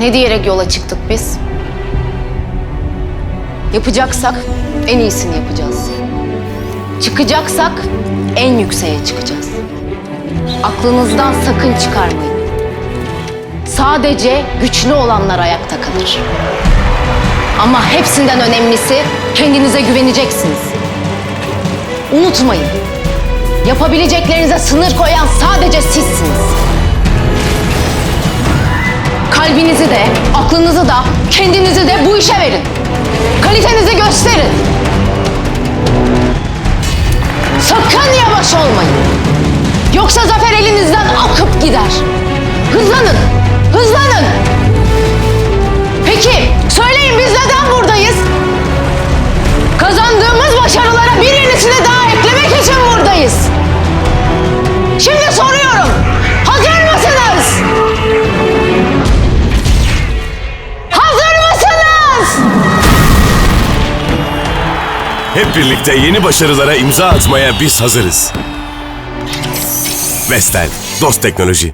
Ne diyerek yola çıktık biz? Yapacaksak en iyisini yapacağız. Çıkacaksak en yükseğe çıkacağız. Aklınızdan sakın çıkarmayın. Sadece güçlü olanlar ayakta kalır. Ama hepsinden önemlisi kendinize güveneceksiniz. Unutmayın. Yapabileceklerinize sınır koyan sadece sizsiniz. Kalbinizi de, aklınızı da, kendinizi de bu işe verin. Kalitenizi gösterin. Sakın yavaş olmayın. Yoksa zafer elinizden akıp gider. Hep birlikte yeni başarılara imza atmaya biz hazırız. Vestel, Dost Teknoloji.